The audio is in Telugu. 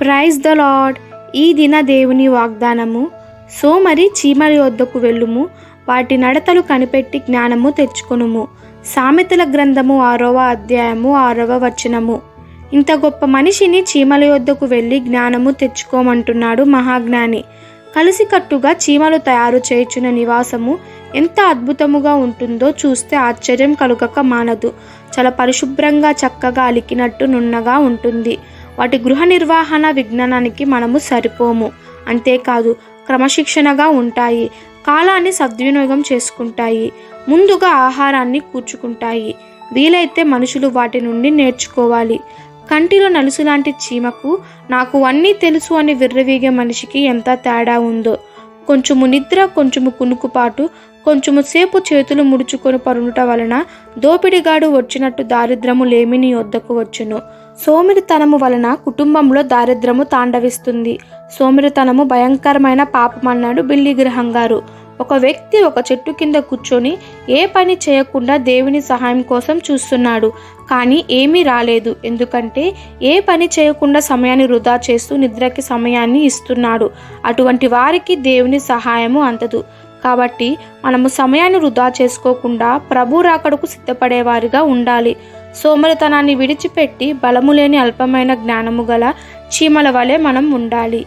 ప్రైజ్ ద లాడ్ ఈ దిన దేవుని వాగ్దానము సోమరి చీమల వద్దకు వెళ్ళుము వాటి నడతలు కనిపెట్టి జ్ఞానము తెచ్చుకొనుము. సామెతల గ్రంథము ఆరవ అధ్యాయము ఆరవ వచనము. ఇంత గొప్ప మనిషిని చీమల యొద్దకు వెళ్ళి జ్ఞానము తెచ్చుకోమంటున్నాడు మహాజ్ఞాని. కలిసికట్టుగా చీమలు తయారు చేయుచున్న నివాసము ఎంత అద్భుతముగా ఉంటుందో చూస్తే ఆశ్చర్యం కలుగక మానదు. చాలా పరిశుభ్రంగా చక్కగా అలికినట్టు నున్నగా ఉంటుంది. వాటి గృహ నిర్వహణ విజ్ఞానానికి మనము సరిపోము. అంతేకాదు క్రమశిక్షణగా ఉంటాయి కాలాన్ని సద్వినియోగం చేసుకుంటాయి ముందుగా ఆహారాన్ని కూర్చుకుంటాయి. వీలైతే మనుషులు వాటి నుండి నేర్చుకోవాలి. కంటిలో నలుసు లాంటి చీమకు నాకు అన్నీ తెలుసు అని విర్రవీగే మనిషికి ఎంత తేడా ఉందో. కొంచెము నిద్ర కొంచెము కునుకుపాటు కొంచెము సేపు చేతులు ముడుచుకొని పరుండుట వలన దోపిడిగాడు వచ్చినట్టు దారిద్రము లేమిని వద్దకు వచ్చును. సోమిరితనము వలన కుటుంబంలో దారిద్రము తాండవిస్తుంది. సోమిరితనము భయంకరమైన పాపమన్నాడు బిల్లి గ్రహం గారు ఒక వ్యక్తి ఒక చెట్టు కింద కూర్చొని ఏ పని చేయకుండా దేవుని సహాయం కోసం చూస్తున్నాడు. కానీ ఏమీ రాలేదు. ఎందుకంటే ఏ పని చేయకుండా సమయాన్ని వృధా చేస్తూ నిద్రకి సమయాన్ని ఇస్తున్నాడు. అటువంటి వారికి దేవుని సహాయము అందదు. కాబట్టి మనము సమయాన్ని వృధా చేసుకోకుండా ప్రభు రాకడకు సిద్ధపడేవారిగా ఉండాలి. సోమరితనాన్ని విడిచిపెట్టి బలము లేని అల్పమైన జ్ఞానము గల చీమల వలె మనం ఉండాలి.